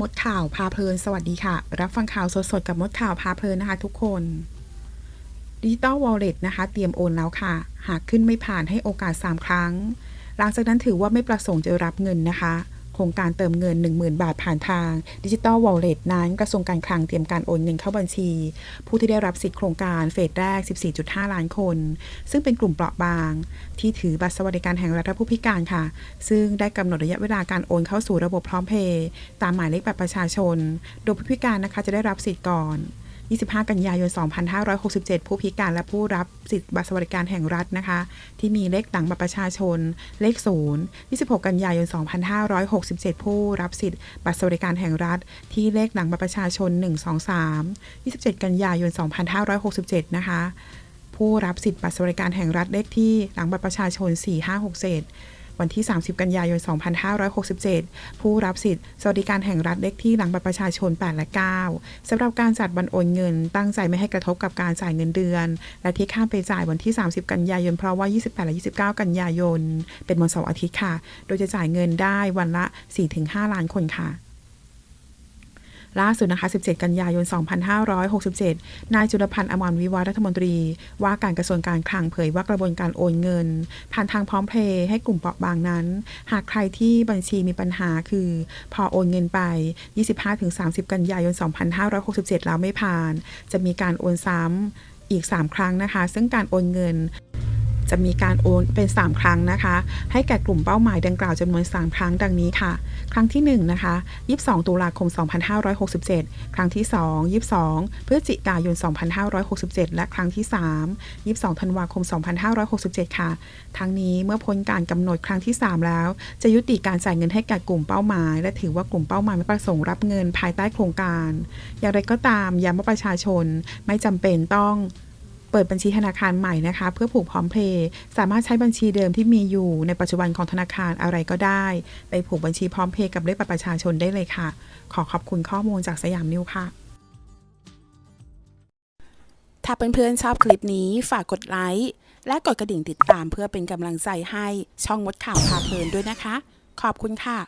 มดข่าวพาเพลิน สวัสดีค่ะ รับฟังข่าวสดๆกับมดข่าวพาเพลินนะคะ ทุกคนดิจิตอลวอลเล็ตนะคะ เตรียมโอนแล้วค่ะ หากขึ้นไม่ผ่านให้โอกาส 3 ครั้ง หลังจากนั้นถือว่าไม่ประสงค์จะรับเงินนะคะ รงการเติมเงิน 10,000 บาทผ่านทางดิจิ t a ลวอลเล็ตนั้นกระทรวงการคลังเตรียมการโอนเงินเข้าบัญชี ผู้ที่ได้รับสิทธิโครงการเฟสแรก 14.5 ล้านคน ซึ่งเป็นกลุ่มเปราะบาง ที่ถือบัตรสวัสดิการแห่งรัฐและผู้พิการค่ะ ซึ่งได้กำหนดระยะเวลาการโอนเข้าสู่ระบบพร้อมเพย์ตามหมายเลขบัตรประชาชน โดยผู้พิการนะคะจะได้รับสิทธิ์ก่อน 25 กันยายน 2567 ผู้พิการและผู้รับสิทธิบัตรสวัสดิการแห่งรัฐนะคะ ที่มีเลขหลังบัตรประชาชน เลข 0 26 กันยายน 2567 ผู้รับสิทธิบัตรสวัสดิการแห่งรัฐ ที่เลขหลังบัตรประชาชน 123 27 กันยายน 2567 นะคะ ผู้รับสิทธิบัตรสวัสดิการแห่งรัฐเลขที่หลังบัตรประชาชน 4567 วันที่ 30 กันยายน 2567 ผู้รับสิทธิ์สวัสดิการแห่งรัฐเลขที่หลังบัตรประชาชน 8 และ 9สำหรับการจัดวันโอนเงิน ตั้งใจไม่ให้กระทบกับการจ่ายเงินเดือน และที่ข้ามไปจ่ายวันที่ 30 กันยายน เพราะว่า 28 และ 29 กันยายน เป็นวันเสาร์อาทิตย์ค่ะ โดยจะจ่ายเงินได้วันละ 4-5 ล้านคนค่ะ ล่าสุดนะคะ 17 กันยายน 2567 นายจุลพันธ์อมรวิวัฒน์รัฐมนตรี ว่าการกระทรวงการคลังเผยว่ากระบวนการโอนเงิน ผ่านทางพร้อมเพย์ให้กลุ่มเปราะบางนั้น หากใครที่บัญชีมีปัญหาคือ พอโอนเงินไป 25-30 กันยายน 2567 แล้วไม่ผ่าน จะมีการโอนซ้ำอีก 3 ครั้งนะคะ ซึ่งการโอนเงิน จะมีการโอนเป็น 3 ครั้งนะคะ ให้แก่กลุ่มเป้าหมายดังกล่าวจำนวน 3 ครั้งดังนี้ค่ะ ครั้งที่ 1 นะคะ 22 ตุลาคม 2567 ครั้งที่ 2 22 พฤศจิกายน 2567 และครั้งที่ 3 22 ธันวาคม 2567 ค่ะ ทั้งนี้เมื่อพ้นการกำหนดครั้งที่ 3 แล้ว จะยุติการจ่ายเงินให้แก่กลุ่มเป้าหมาย และถือว่ากลุ่มเป้าหมายไม่ประสงค์รับเงินภายใต้โครงการ อย่างไรก็ตามย้ำว่าประชาชนไม่จำเป็นต้อง เปิดบัญชีธนาคารใหม่นะคะ เพื่อผูกพร้อมเพย์สามารถใช้บัญชีเดิมที่มีอยู่ในปัจจุบันของธนาคารอะไรก็ได้ ไปผูกบัญชีพร้อมเพย์กับเลขบัตรประชาชนได้เลยค่ะ ขอขอบคุณข้อมูลจากสยามนิวค่ะ ถ้าเพื่อนๆชอบคลิปนี้ฝากกดไลค์และกดกระดิ่งติดตามเพื่อเป็นกำลังใจให้ช่องมดข่าวพาเพลินด้วยนะคะ ขอบคุณค่ะ